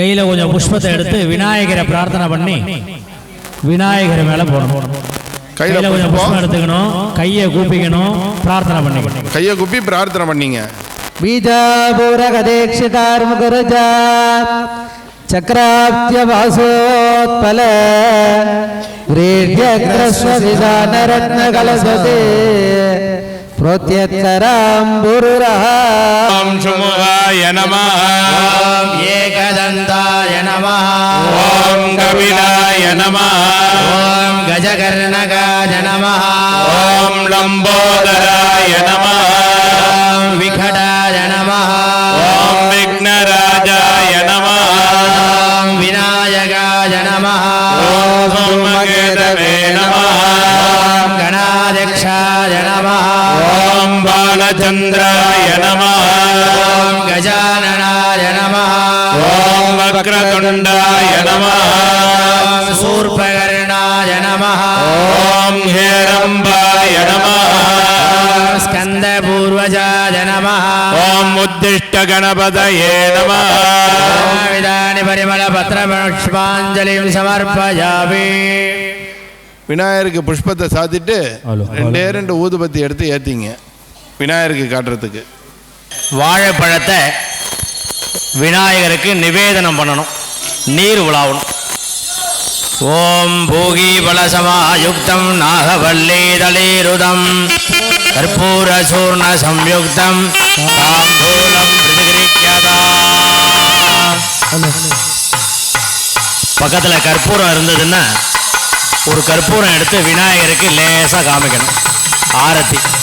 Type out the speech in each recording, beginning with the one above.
கையில் கொஞ்சம் புஷ்பத்தை எடுத்து விநாயகரை பிரார்த்தனை பண்ணி விநாயகர் மேலே போடணும். கையில் கொஞ்சம் புஷ்பம். எடுத்துக்கணும். கையை கூப்பிக்கணும். பிரார்த்தனை பண்ணி கையை கூப்பி பிரார்த்தனை பண்ணீங்க. பீஜாபூரகதேக்ஷிதார்முகரஜா சக்கராப்திய வாசோத்பல நரத்ன விதானரத்னகலசதே சுமுகாய நமः ஏகதந்தாய நமः ஓம் கபிலாய நமः ஓம் கஜகர்ணகாய நமः ஓம் லம்போதராய நமः ஓம் பாலச்சந்திராய நமः கஜானனாய நமः ஓம் வக்ரதுண்டாய நமः சூர்பகர்ணாய நமः ஓம் ஹேரம்பாய நமः ஸ்கந்தபூர்வஜாய நமः ஓம் உத்திஷ்ட கணபதயே நமः விதானி பரிமள பத்திரபுஷ்பாஞ்சலிம் சமர்ப்பயாமி விநாயகருக்கு புஷ்பத்தை சாத்திட்டு ரெண்டே ரெண்டு ஊதுபத்தி எடுத்து ஏத்திங்க. விநாயகருக்கு காட்டுறதுக்கு. வாழைப்பழத்தை விநாயகருக்கு நிவேதனம் பண்ணணும். நீர் உலாவணும். ஓம் பூகி பலசமாயுக்தம் நாகவல்லீதளீருதம் கற்பூர சூர்ண சம்யுக்தம் தாம்பூலம் பக்கத்தில் கற்பூரம் இருந்ததுன்னா ஒரு கற்பூரம் எடுத்து விநாயகருக்கு லேசாக காமிக்கணும். ஆரத்தி.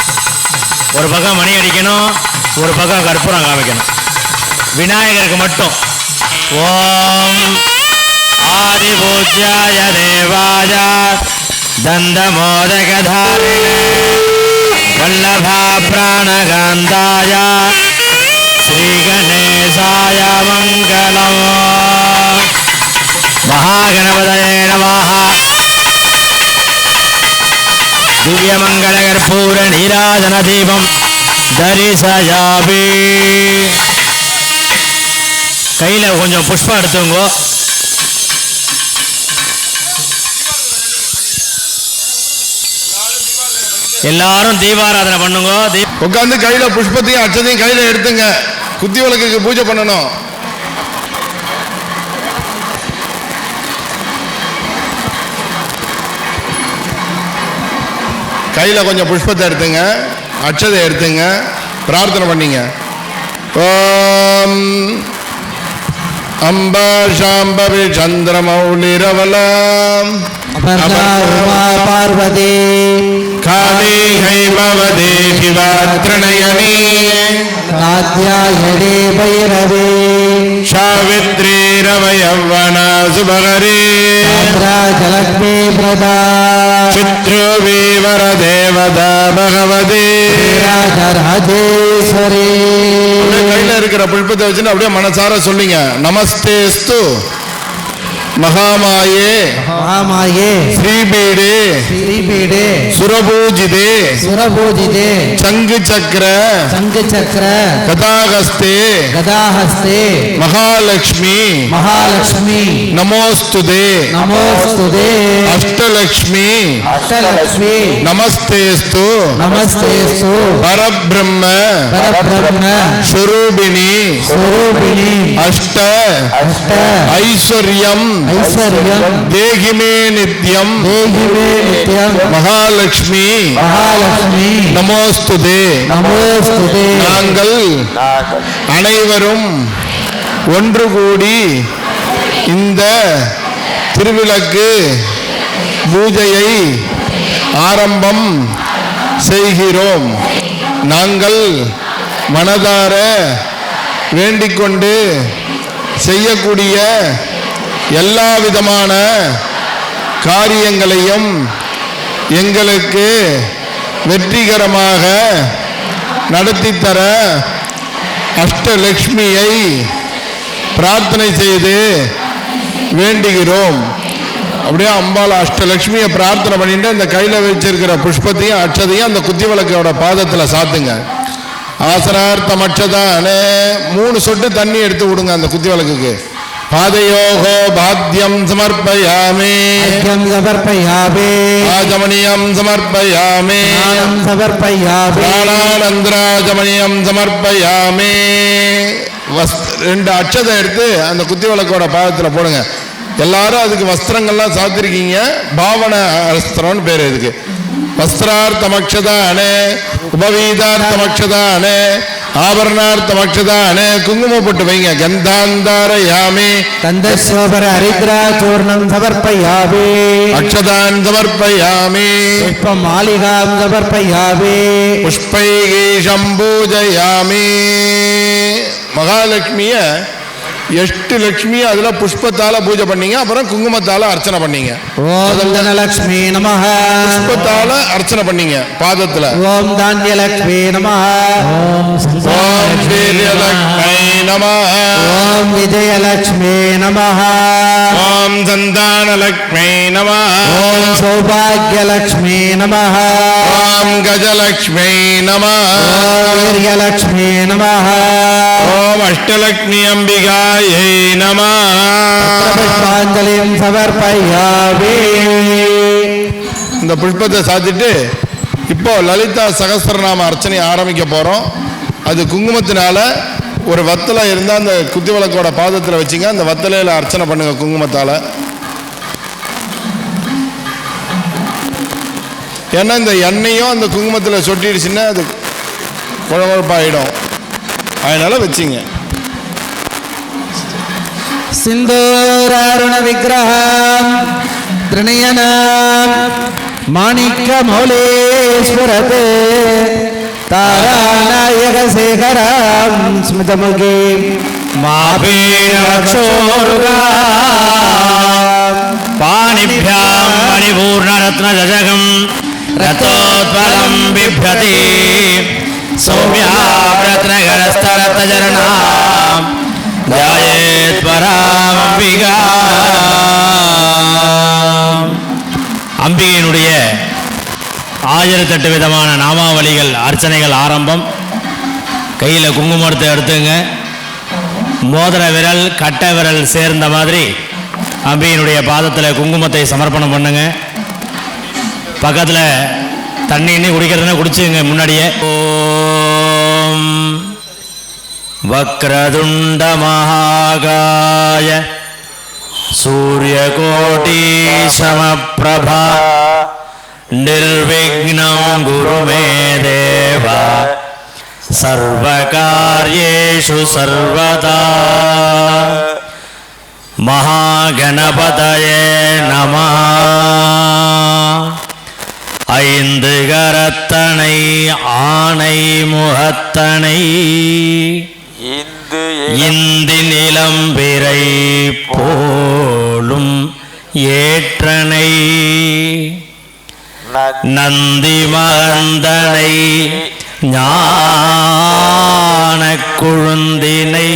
ஒரு பக்கம் மணி அடிக்கணும் ஒரு பக்கம் கற்பூரம் காமிக்கணும். விநாயகருக்கு மட்டும். ஓம் ஆதி பூஜ்யாய தேவாய தந்த மோதகதாரிணே வல்லபா பிராணகாந்தாய ஸ்ரீகணேசாய மங்களம். மகாகணபதயே நமः திவ்யமங்களகற்பூர நீராதன தீபம் தரிசயாபி கையில் கொஞ்சம் புஷ்பம் எடுத்துங்கோ எல்லாரும் தீபாராதனை பண்ணுங்க. தீப் உட்காந்து கையில புஷ்பத்தையும் அச்சதையும் கையில எடுத்துங்க. குத்தி விளக்குக்கு பூஜை பண்ணணும். கையில் கொஞ்சம் புஷ்பத்தை எடுத்துங்க. அச்சதை எடுத்துங்க. பிரார்த்தனை பண்ணிங்க. ஓம் அம்பா சாம்பவி சந்திரமௌலிரவலாம் பார்வதி. காளி ஹைபவதே சிவா திரணயனே காத்யாயணே பைரவே சாவித்ரீரவயவனா சுபகரே ஜலக்மே பிரதா. ராதா பகவதே. ராதா ராஜேஸ்வரி கையில இருக்கிற புல்பத்தை வச்சுன்னு அப்படியே மனசார சொல்லிங்க. நமஸ்தேஸ்து. மகாமாயே மகாமாயே ஸ்ரீபீடு ஸ்ரீபீடு சுரபூஜிதே சுரபூஜிதே சங்கு சக்கர சங்கு சக்கர கதாஹஸ்தே கதாஹஸ்தே மகாலட்சுமி மகாலட்சுமி நமோஸ்துதே நமோஸ்துதே அஷ்டலட்சுமி அஷ்டலட்சுமி நமஸ்தேஸ்து நமஸ்தேஸ்து பரபிரம்ம பரபிரம்ம சுரூபிணி சுரூபிணி அஷ்ட அஷ்ட ஐஸ்வர்யம் ఐశ్వర్యం దేహిమే நித்யம். దేహిమే నిత్యం మహాలక్ష్మి మహాలక్ష్మి நமோஸ்துதே. நமோஸ்துதே. நாங்கள் அனைவரும் ஒன்று கூடி இந்த திருவிளக்கு பூஜையை ஆரம்பம் செய்கிறோம். நாங்கள் மனதார வேண்டிக்கொண்டு செய்யக்கூடிய எல்லா விதமான காரியங்களையும் எங்களுக்கு வெற்றிகரமாக நடத்தித்தர தர அஷ்டலக்ஷ்மியை பிரார்த்தனை செய்து வேண்டுகிறோம். அப்படியே அம்பாள் அஷ்டலக்ஷ்மியை பிரார்த்தனை பண்ணிட்டு இந்த கையில் வச்சிருக்கிற புஷ்பத்தையும் அச்சதையும் அந்த குத்தி விளக்கோட பாதத்தில் சாத்துங்க. ஆசரார்த்தம் அச்சதானே மூணு சொட்டு தண்ணி எடுத்து விடுங்க அந்த குத்தி விளக்குக்கு. பாதயோகோ பாத்தியம் சமர்ப்பயாமி अर्घ्यं समर्पयामि ராஜமணியம் சமர்ப்பயாமி स्नानं समर्पयामि பிராணானந்திராஜமணியம் சமர்ப்பயாமி வஸ் ரெண்டு அட்சதை எடுத்து அந்த குத்தி விளக்கோட பாதத்தில் போடுங்க எல்லாரும் அதுக்கு வஸ்திரங்கள்லாம் சாத்திருக்கீங்க பாவன வஸ்திரம்னு பேர் இதுக்கு வஸ்திரார்த்தமக்ஷதானே உபவீதார்த்தமக்ஷதானே ஆபரணார்த்த மக்ஷதான குங்குமம் போட்டு வைங்க. கந்தாந்தார யாமே கந்த சோபர ஹரித்ரா சூர்ணம் சமர்ப்பயாவே அக்ஷதான் சமர்ப்பயாமே. புஷ்ப மாளிகாம் சமர்ப்பயாவே புஷ்பைகி சம்பூஜயாமே மகாலட்சுமியை எட்டு லட்சுமி அதுல புஷ்பத்தால பூஜை பண்ணீங்க அப்புறம் குங்குமத்தால அர்ச்சனை பண்ணீங்க. ஓம் தனலட்சுமி நம புஷ்பத்தால அர்ச்சனை பண்ணீங்க பாதத்துல. ஓம் தானிய லட்சுமி நம நம ஓம் விஜயலட்சுமி நம ஓம் சந்தானலட்சுமி நம ஓம் சௌபாகியலட்சுமி நம ஓம் கஜலட்சுமி நம ஓம் வீரியலட்சுமி நம ஓம் அஷ்டலக்ஷ்மி அம்பிகா அம்பிகாயை நம पुष्पाञ्जलिं समर्पयामि இந்த புஷ்பத்தை சாத்திட்டு இப்போ லலிதா சகஸ்ரநாம அர்ச்சனை ஆரம்பிக்க போறோம் அது குங்குமத்தினால ஒரு வத்தலை இருந்தால் அந்த குத்தி விளக்கோட பாதத்தில் வச்சுங்க அந்த வத்தலையில் அர்ச்சனை பண்ணுங்க குங்குமத்தால ஏன்னா இந்த எண்ணெயும் அந்த குங்குமத்தில் சொட்டிடுச்சுன்னா அது குழகுழப்பாயிடும் அதனால வச்சுங்க சிந்தூராருண விக்கிரகம் திருநயன மாணிக்க மௌலேஸ்வரது தாராநாயக சேகரம் ஸ்மிதமுகி மாபீரவக்ஷோருகா பாணிபியாம் மணிபூர்ணரத்ன தசகம் ரத்தோத்பலம் பிப்யதி சௌமியா ரத்னகரஸ்தரத்தஜரணாம் ஜாயேஸ்வராம்பிகா. அம்பிகையினுடைய ஆயிரத்தெட்டு விதமான நாமாவளிகள் அர்ச்சனைகள் ஆரம்பம். கையில் குங்குமத்தை எடுத்துங்க. மோதிர விரல் கட்ட விரல் சேர்ந்த மாதிரி அம்பியினுடைய பாதத்தில் குங்குமத்தை சமர்ப்பணம் பண்ணுங்க. பக்கத்தில் தண்ணி குடிக்கிறதுனா குடிச்சுங்க முன்னாடியே. ஓ வக்ரதுண்ட மகாகாய சூரியகோட்டி சமப்பிரபா நிர்விக்னம் குரு மே தேவா सर्वकार्येषु सर्वदा महागणपतये नमः ஐந்து கரத்தனை ஆணை முகத்தனை இந்து நிலம்பிரை போலும் ஏற்றனை. நந்தி மகந்தனை ஞான குழுந்தினை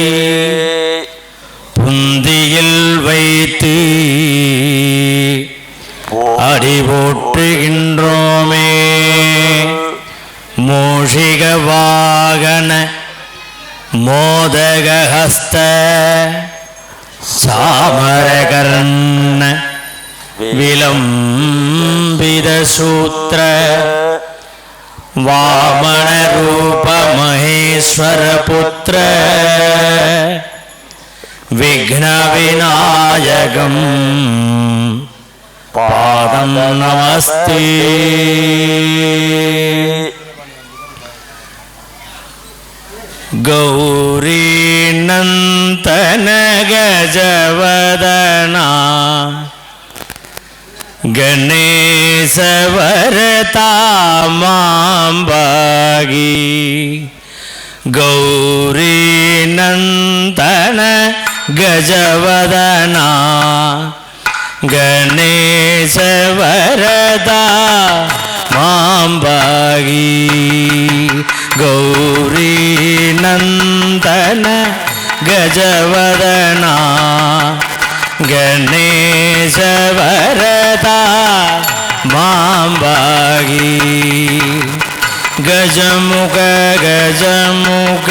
புந்தியில் வைத்து அடி மோதகஹஸ்த சாமரகர்ண விலம்பித சூத்திர வாமன ரூப மகேஸ்வர ಗೌರಿ ನಂತನ ಗಜವದನ ಗಣೇಶವರತಾಮಾಂಬಾಗಿ ಗೌರಿ ನಂತನ ಗಜವದನ ಗಣೇಶವರದಾ மாம்பாகி ಗೌರಿ ನಂದನ ಗಜವದನ ಗಣೇಶವರದ மாம்பாகி. கஜமுக கஜமுக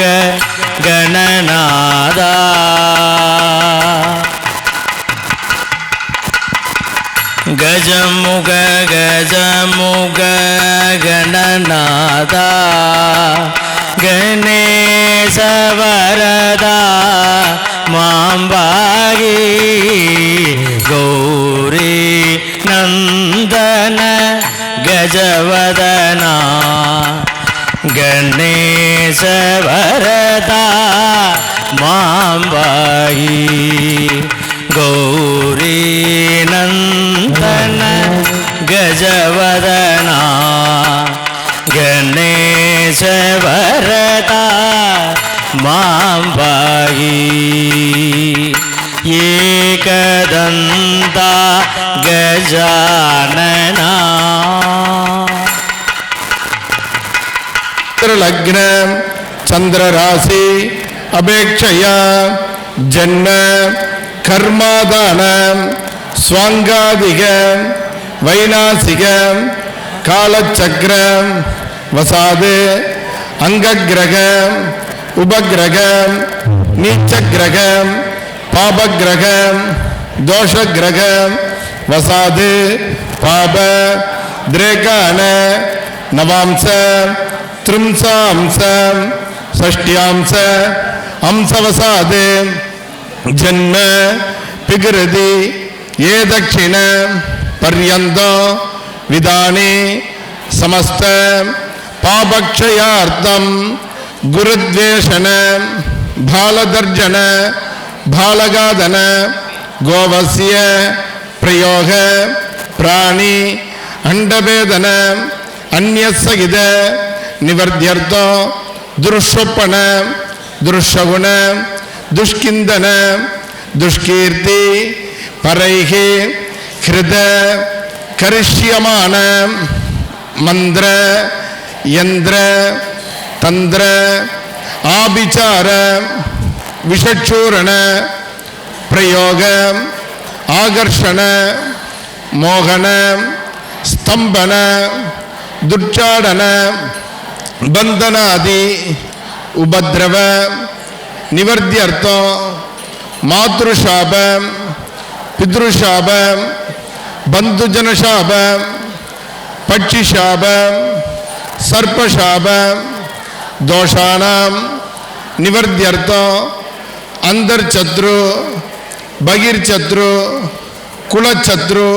கணநாதா. கஜமுக கஜமுக கணநாதா கணேச வரதா மாம்பாகி கௌரி நந்தன கஜவதனா கணேச வரதா கஜவதனா கணேச வரதா மாம்பாகி ஏகதந்தா கஜானனா. லக்ன சந்திர ராசி அபேட்சையா ஜன்ம கர்மாதான ஸ்வாங்காதிக வைநாசிக காலச்சக்கர வசாது அங்கக்கிரக உபக்கிரக நீச்சக்கிரக பாபக்கிரக தோஷக்கிரக வசாது பாப திரேகான நவாம்ச त्रिंसांस षष्ट्यांश अंशवसाद जन्म पिगृति ये दक्षिण पर्यन्त विधाने समस्त पापक्षयार्थं गुरुद्वेषण भालदर्जन भालगादन गोवस्य प्रयोग प्राणि अण्डभेदन अन्यसहित निवर्ध्यर्थ दुरुस्वपन दुरुषगुण दुष्किन्दन दुष्कीर्ति परैः கிருத கரிஷ்யமான மந்திர யந்திர தந்திர ஆபிச்சார விஷச்சூரண பிரயோக ஆகர்ஷண மோகன ஸ்தம்பன துர்ச்சாடன பந்தனாதி உபதிரவ நிவர்த்தியர்த்தம் மாத்ருஷாப பித்ருஷாப பந்துஜனசாப பட்சிஷாப சர்பசாப தோஷானாம் நிவர்த்தியர்த்தம் அந்தர்ச்சத்ரு பகிர்ச்சத்ரு குலச்சத்ரு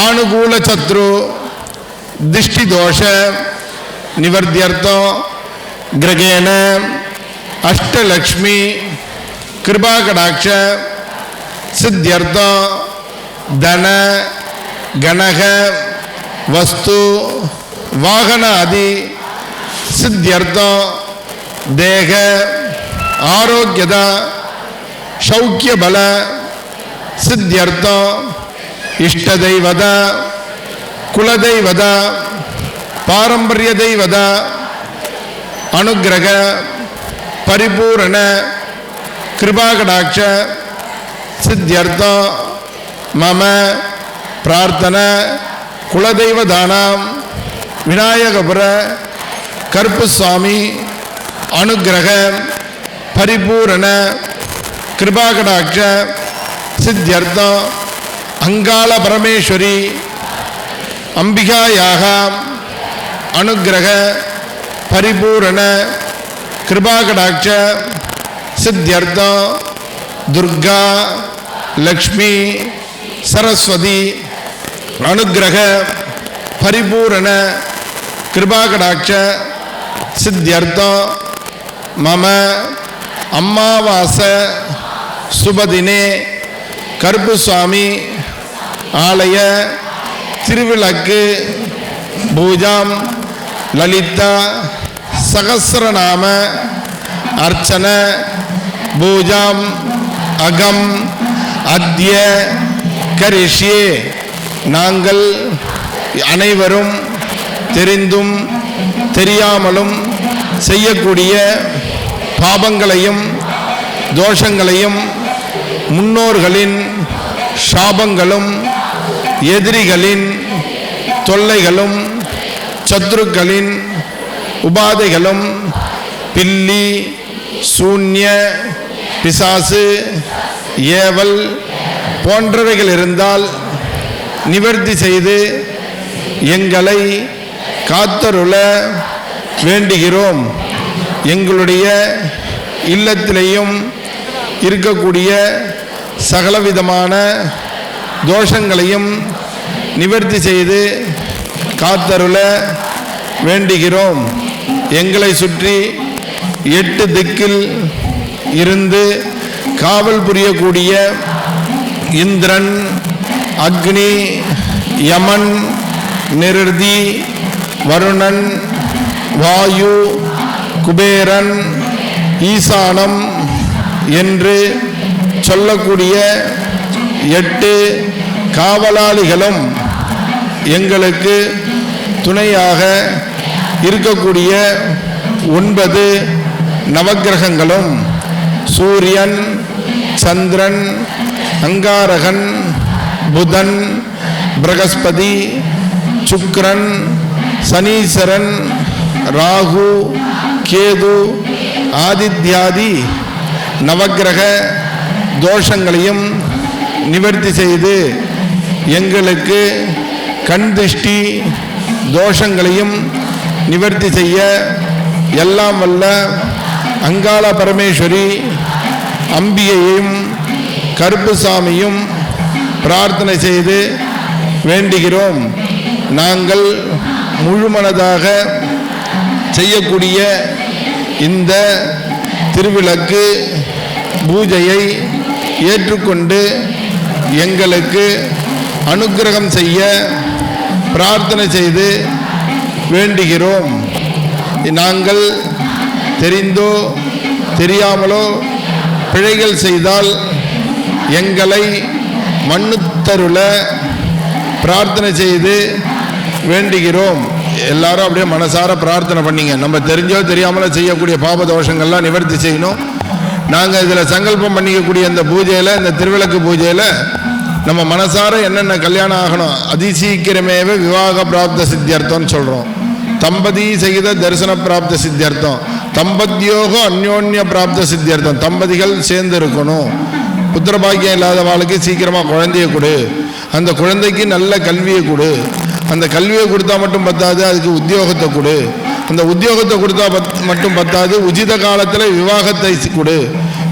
ஆணுகூலச்சத்ரு திஷ்டிதோஷ நிவர்த்தியர்த்தம் கிரகேண அஷ்டலக்ஷ்மி கிருபாகடாட்ச சித்தியர்த்தம் தன கணக வஸ்து வாகனாதி சித்தியர்த்தம் தேக ஆரோக்கியத சௌக்கிய பல சித்தியர்த்தம் இஷ்டதெய்வத குலதெய்வத பாரம்பரிய தெய்வத அனுகிரக பரிபூரண கிருபாகடாட்ச சித்தியர்த்தம் மம பிரார்த்தன குலதெய்வ தானாம் விநாயகபுர கருப்புசாமி அனுகிரக பரிபூரண கிருபாகடாட்ச சித்தியர்த்தம் அங்காள பரமேஸ்வரி அம்பிகாயாக அனுகிரக பரிபூரண கிருபாகடாட்ச சித்தியர்த்தம் துர்கா லக்ஷ்மி சரஸ்வதி அனுகிரக பரிபூரண கிருபாகடாட்ச சித்தியர்த்தம் மம அம்மாவாச சுபதினே கருப்பு சுவாமி ஆலய திருவிளக்கு பூஜாம் லலிதா சகசிரநாம அர்ச்சன பூஜாம் அகம் அத்ய கரிஷ்யே நாங்கள் அனைவரும் தெரிந்தும் தெரியாமலும் செய்யக்கூடிய பாபங்களையும் தோஷங்களையும் முன்னோர்களின் சாபங்களும் எதிரிகளின் தொல்லைகளும் சத்ருக்களின் உபாதைகளும் பில்லி சூன்ய பிசாசு ஏவல் போன்றவைகள் இருந்தால் நிவர்த்தி செய்து எங்களை காத்தருள வேண்டுகிறோம். எங்களுடைய இல்லத்திலேயும் இருக்கக்கூடிய சகலவிதமான தோஷங்களையும் நிவர்த்தி செய்து காத்தருள வேண்டுகிறோம். எங்களை சுற்றி எட்டு திக்கில் இருந்து காவல் புரியக்கூடிய இந்திரன் அக்னி யமன் நிருதி வருணன் வாயு குபேரன் ஈசானம் என்று சொல்லக்கூடிய எட்டு காவலாளிகளும் எங்களுக்கு துணையாக இருக்கக்கூடிய ஒன்பது நவக்கிரகங்களும். சூரியன் சந்திரன் அங்காரகன் புதன் பிரகஸ்பதி சுக்ரன் சனீஸ்வரன் ராகு கேது ஆதித்யாதி நவக்கிரக தோஷங்களையும் நிவர்த்தி செய்து எங்களுக்கு கண் திருஷ்டி தோஷங்களையும் நிவர்த்தி செய்ய எல்லாம் வல்ல அங்காள பரமேஸ்வரி அம்பியையும் கருப்புசாமியும் பிரார்த்தனை செய்து வேண்டுகிறோம். நாங்கள் முழுமனதாக செய்யக்கூடிய இந்த திருவிளக்கு பூஜையை ஏற்றுக்கொண்டு எங்களுக்கு அனுக்கிரகம் செய்ய பிரார்த்தனை செய்து வேண்டுகிறோம். நாங்கள் தெரிந்தோ தெரியாமலோ பிழைகள் செய்தால் எங்களை மண்ணுத்தருள பிரார்த்தனை செய்து வேண்டுகிறோம். எல்லாரும் அப்படியே மனசார பிரார்த்தனை பண்ணிங்க. நம்ம தெரிஞ்சோ தெரியாமலோ செய்யக்கூடிய பாப தோஷங்கள்லாம் நிவர்த்தி செய்யணும். நாங்கள் இதில் சங்கல்பம் பண்ணிக்கக்கூடிய இந்த பூஜையில் இந்த திருவிளக்கு பூஜையில் நம்ம மனசார என்னென்ன கல்யாணம் ஆகணும் அதிசீக்கிரமேவே விவாக பிராப்த சித்தியர்த்தம்னு சொல்கிறோம் தம்பதி செய்த தரிசன பிராப்த சித்தியர்த்தம் தம்பத்தியோகம் அந்யோன்ய பிராப்த சித்தியர்த்தம் தம்பதிகள் சேர்ந்து இருக்கணும். புத்திர பாக்கியம் இல்லாத வாழ்க்கை சீக்கிரமாக குழந்தைய கொடு. அந்த குழந்தைக்கு நல்ல கல்வியை கொடு. அந்த கல்வியை கொடுத்தா மட்டும் பத்தாது அதுக்கு உத்தியோகத்தை கொடு. அந்த உத்தியோகத்தை கொடுத்தா பத் மட்டும் பத்தாது உச்சித காலத்தில் விவாகத்தை கொடு.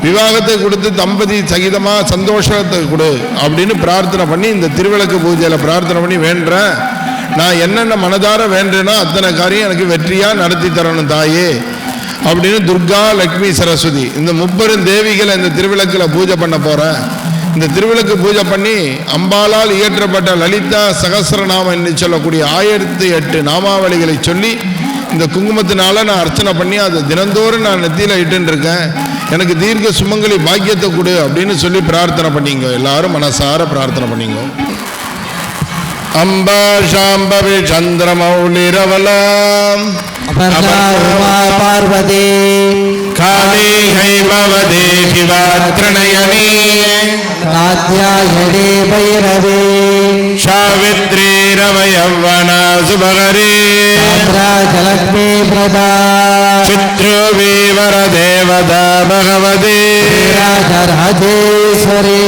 விவாகத்தை கொடுத்து தம்பதி சகிதமாக சந்தோஷத்தை கொடு அப்படின்னு பிரார்த்தனை பண்ணி இந்த திருவிளக்கு பூஜையில் பிரார்த்தனை பண்ணி வேண்டுறேன். நான் என்னென்ன மனதார வேண்டேனோ அத்தனை காரியம் எனக்கு வெற்றியாக நடத்தி தரணும் தாயே. அப்படின்னு துர்கா லக்ஷ்மி சரஸ்வதி. இந்த முப்பெரும் தேவிகளை இந்த திருவிளக்கில் பூஜை பண்ண போகிறேன் இந்த திருவிளக்கு பூஜை பண்ணி அம்பாலால் இயற்றப்பட்ட லலிதா சகசரநாமம் என்று சொல்லக்கூடிய ஆயிரத்தி எட்டு நாமாவளிகளை சொல்லி இந்த குங்குமத்தினால நான் அர்ச்சனை பண்ணி அதை தினந்தோறும் நான் நெத்தியில் இட்டுருக்கேன் எனக்கு தீர்க்க சுமங்கலி பாக்கியத்தை கொடு அப்படின்னு சொல்லி பிரார்த்தனை பண்ணிங்க. எல்லாரும் மனசார பிரார்த்தனை பண்ணிங்க. அம்பா சாம்பவி சந்திரமௌலிரவலாம் பார்வதி. காளி ஹைமவதே சிவாத்ரணயனி. காத்யாயணி பைரவி. சாவித்ரி ரவயவன சுபகரி. ஜலக்ஷ்மி பிரதா. சித்ருவீவர தேவதா பகவதி. ராஜராஜேஸ்வரி.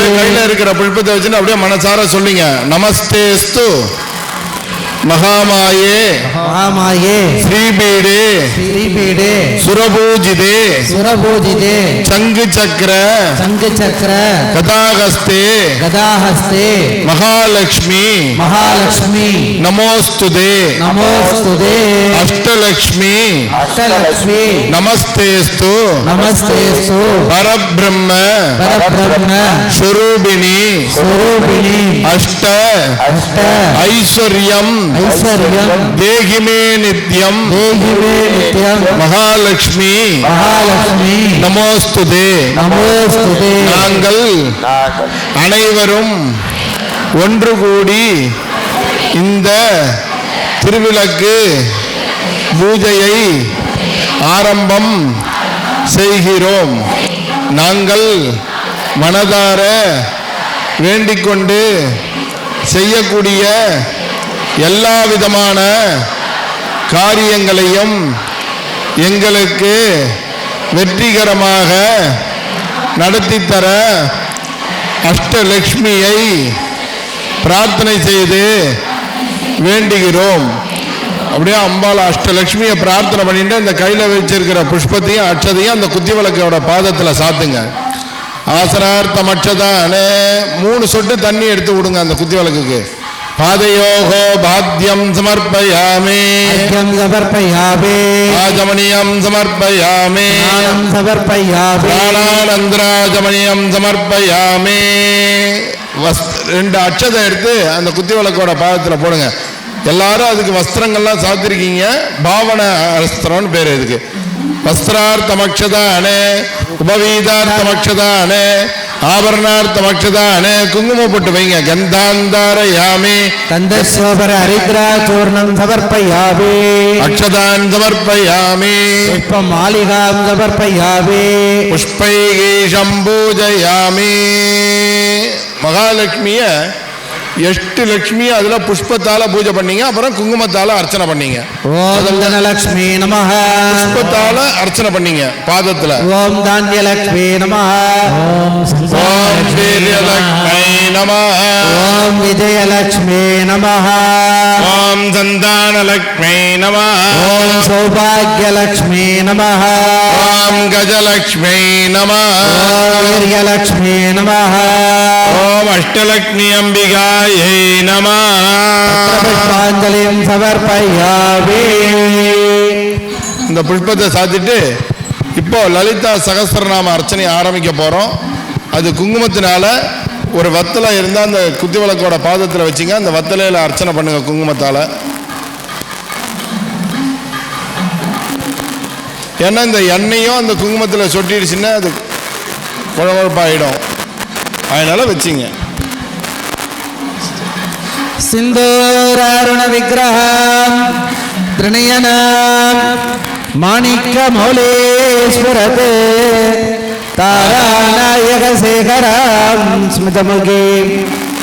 கையில இருக்கிற புஷ்பத்தை வச்சுன்னு அப்படியே மனசார சொல்லுங்க. நமஸ்தேஸ்து. மகாமாயே மாமாயே ஸ்ரீபீடே ஸ்ரீபீடே சுரபூஜிதே சுரபூஜிதே சங்கு சக்கர சங்கு சக்கர கதாகஸ்தே கதாஹஸ்தே மகாலட்சுமி மகாலட்சுமி நமோஸ்துதே நமோஸ்துதே அஷ்டலக்ஷ்மி அஷ்டலக்ஷ்மி நமஸ்தேஸ்து நமஸ்தேஸ்து பரபிரம்ம பரபிரம்ம ஸ்வரூபிணி ஸ்வரூபிணி அஷ்ட அஷ்ட ஐஸ்வர்யம் ஐஸ்வர்யம் தேகிமே நித்யம். தேகிமே நித்யம். மகாலட்சுமி மகாலட்சுமி நமோஸ்துதே. நமோஸ்துதே. நாங்கள் நாங்கள் அனைவரும் ஒன்று கூடி இந்த திருவிளக்கு பூஜையை ஆரம்பம் செய்கிறோம். நாங்கள் மனதார வேண்டிக்கொண்டு செய்யக்கூடிய எல்லா விதமான காரியங்களையும் எங்களுக்கு வெற்றிகரமாக நடத்தித்தர அஷ்டலக்ஷ்மியை பிரார்த்தனை செய்து வேண்டுகிறோம். அப்படியே அம்பாள் அஷ்டலக்ஷ்மியை பிரார்த்தனை பண்ணிட்டு அந்த கையில் வச்சிருக்கிற புஷ்பத்தையும் அச்சதையும் அந்த குத்தி விளக்கோட பாதத்தில் சாத்துங்க. ஆசரார்த்தம் அச்சதானே மூணு சொட்டு தண்ணி எடுத்து விடுங்க அந்த குத்தி விளக்குக்கு பாதையோக பாத்தியம் சமர்ப்பயாமே. சமர்ப்பயாமே. ராஜமணியம் சமர்ப்பயாமே. சமர்ப்பயாமே. ராணானந்தராஜமணியம் சமர்ப்பயாமே. ரெண்டு அச்சதை எடுத்து அந்த குத்தி விளக்கோட பாதத்தில் போடுங்க. எல்லாரும் அதுக்கு வஸ்திரங்கள்லாம் சாத்திருக்கீங்க. பாவன அஸ்திரம்னு பேர் இதுக்கு. வஸ்திரார்த்தமக்ஷதானே உபவீதார்த்தமக்ஷதானே ஆபரணார்த்த பட்சதான குங்குமப்பட்டு வைங்க. கந்தாந்தார யாமே கந்த சோபர ஹரித்ரா சூர்ணம் சமர்ப்பயாவே அக்ஷதான் சமர்ப்பயாமே. புஷ்பம் மாளிகாம் சமர்ப்பயாவே புஷ்பைகை சம்பூஜயாமே மகாலட்சுமியை எட்டு லட்சுமி அதுல புஷ்பத்தால பூஜை பண்ணீங்க அப்புறம் குங்குமத்தால அர்ச்சனை பண்ணீங்க. ஓம் தனலட்சுமி நம புஷ்பத்தால அர்ச்சனை பண்ணீங்க பாதத்துல. ஓம் தானியலட்சுமி நம ஓம் வீரியலட்சுமி நம ஓம் விஜயலட்சுமி நம ஓம் சந்தானலட்சுமி நம ஓம் சௌபாகியலட்சுமி நம ஓம் கஜலட்சுமி நம ஓம் வீரியலட்சுமி நம ஓம் அஷ்டலக்ஷ்மி அம்பிகாய் நம पुष्पाञ्जलिं समर्पयामि இந்த புஷ்பத்தை சாத்திட்டு இப்போ லலிதா சகஸ்ரநாம அர்ச்சனை ஆரம்பிக்க போறோம் அது குங்குமத்தினால ஒரு வத்தலை இருந்தால் அந்த குத்தி விளக்கோட பாதத்தில் வச்சுங்க அந்த வத்தலையில் அர்ச்சனை பண்ணுங்க குங்குமத்தால் ஏன்னா இந்த எண்ணெயும் அந்த குங்குமத்தில் சொட்டிடுச்சுன்னா அது குழகுழப்பாயிடும் அதனால வச்சிங்க சிந்தூராருண விக்கிரகம் திருநயன மாணிக்க மௌலேஸ்வரது தாராநாயக சேகரம் ஸ்மிதமுகி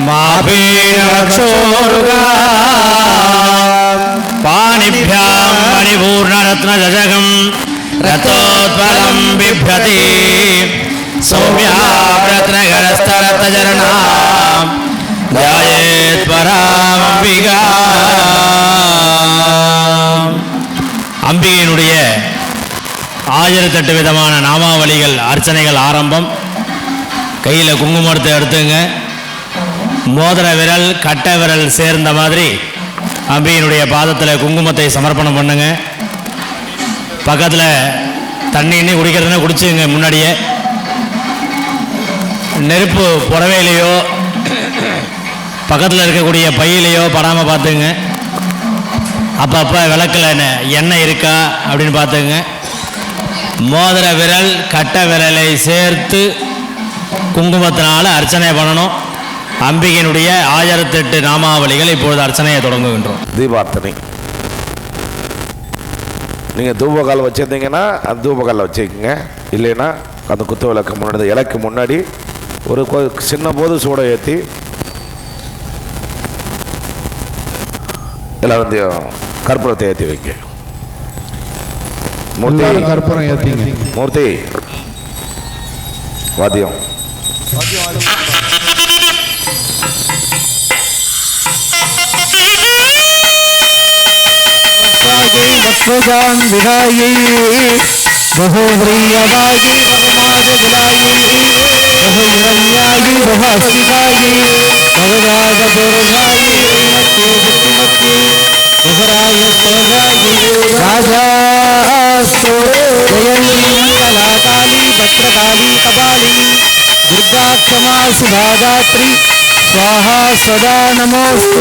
மாபீரவக்ஷோருகா பாணிபியாம் மணிபூர்ணரத்ன தஜகம் ரத்தோத்பலம் பிப்யதி சௌமியா ரத்னகரஸ்தரத்தஜரணாம் ஜாயேத்வரா இருபத்தெட்டு விதமான நாமாவளிகள் அர்ச்சனைகள் ஆரம்பம். கையில் குங்குமத்தை எடுத்துங்க. மோதிர விரல் கட்டை விரல் சேர்ந்த மாதிரி அம்பியினுடைய பாதத்தில் குங்குமத்தை சமர்ப்பணம் பண்ணுங்க. பக்கத்தில் தண்ணின்னு இன்னும் குடிக்கிறதுனா குடிச்சுங்க முன்னாடியே. நெருப்பு புடவையிலையோ பக்கத்தில் இருக்கக்கூடிய பையிலையோ படாமல் பார்த்துங்க. அப்பப்போ விளக்கில் என்ன- எண்ணெய் இருக்கா அப்படின்னு பார்த்துங்க. மோதிர விரல் கட்ட விரலை சேர்த்து குங்குமத்தினால் அர்ச்சனை பண்ணணும். அம்பிகையினுடைய ஆயிரத்தெட்டு நாமாவளிகள் இப்பொழுது அர்ச்சனையை தொடங்குகின்றோம். தீபார்த்தனை. நீங்கள் தூபகால் வச்சுருந்தீங்கன்னா அந்த தூபகாலில் வச்சுக்கோங்க. இல்லைன்னா அந்த குத்து விளக்கு முன்னாடி இலக்கு முன்னாடி ஒரு கொ- சின்ன போது சூடை ஏற்றி எல்லாத்தையும் கற்பூரத்தை ஏற்றி வைங்க. மூர்த்தி. கற்பூரம் ஏத்திங்க. மூர்த்தி. வாத்தியம். விகாயை பகோபிரியவாகி பகமாத விலாயி பகோரண்யாயி பகாசிகாயி ராஜா శుభమస్తు జయంతి కళాకాళీ భద్రకాళీ కపాలిని దుర్గా క్షమా శుభాదాత్రి స్వాహా సదా నమోస్తు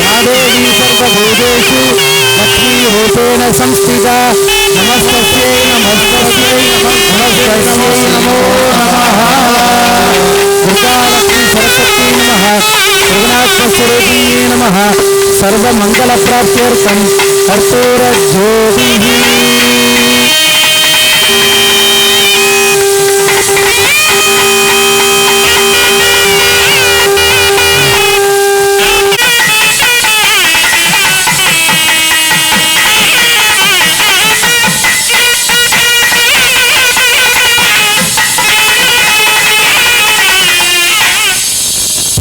యాదేవి సర్వభూతేషు లక్ష్మీ రూపేణ సంస్థిత నమస్తస్యై నమస్తస్యై నమస్తస్యై నమో నమః దుర్గా లక్ష్మీ సరస్వతీ నమః జగన్నాథ స్వరూపిణీ சர்வமங்கலப்பிராப்தியர்த்தம் கற்பூர ஜோதி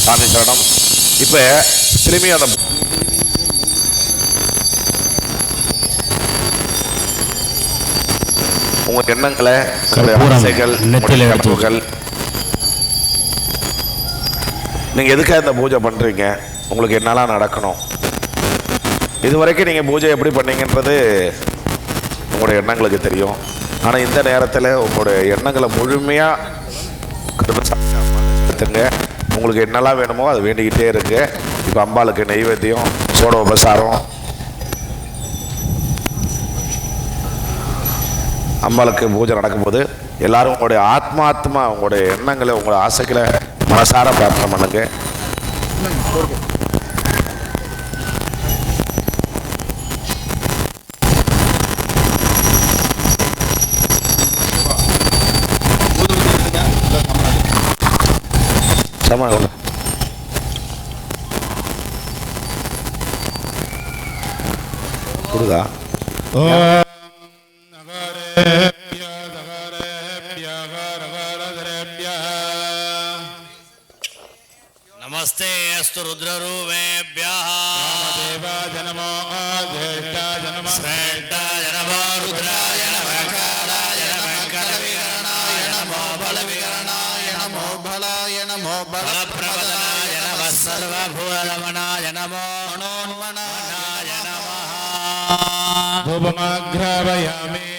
சாமி சரணம். இப்போ திரும்பி உங்க எண்ணங்களை ஆசைகள் கனவுகள் நீங்க எதுக்காக இந்த பூஜை பண்றீங்க? உங்களுக்கு என்னெல்லாம் நடக்கணும். இது வரைக்கும் நீங்க பூஜை எப்படி பண்ணீங்கன்றது உங்களுடைய எண்ணங்களுக்கு தெரியும். ஆனா இந்த நேரத்தில் உங்களுடைய எண்ணங்களை முழுமையா கருப்பசாமி அம்மாவுக்கு செலுத்துங்க உங்களுக்கு என்னெல்லாம் வேணுமோ அது வேண்டிக்கிட்டே இருக்கு. இப்போ அம்பாளுக்கு நெய்வேத்தியம் சோட உபசாரம் அம்பாளுக்கு பூஜை நடக்கும்போது எல்லாரும் உங்களுடைய ஆத்மாத்மா உங்களுடைய எண்ணங்களை உங்களுடைய ஆசைகளை மனசார பிரார்த்தனை பண்ணுங்க. சமா கொடுதா? नमस्ते अस्तु रुद्ररूपेभ्यः देवा जनमो ज्येष्ठा जनम श्रेष्ठा जनमो रुद्राय नमः कालाय नमः कलविगणाय नमो बलविगणाय नमो बलाय नमो बलप्रवदनाय नमः सर्वभुवनमनाय नमो गुणोन्मनाय नमः धूपमाघ्रापयामि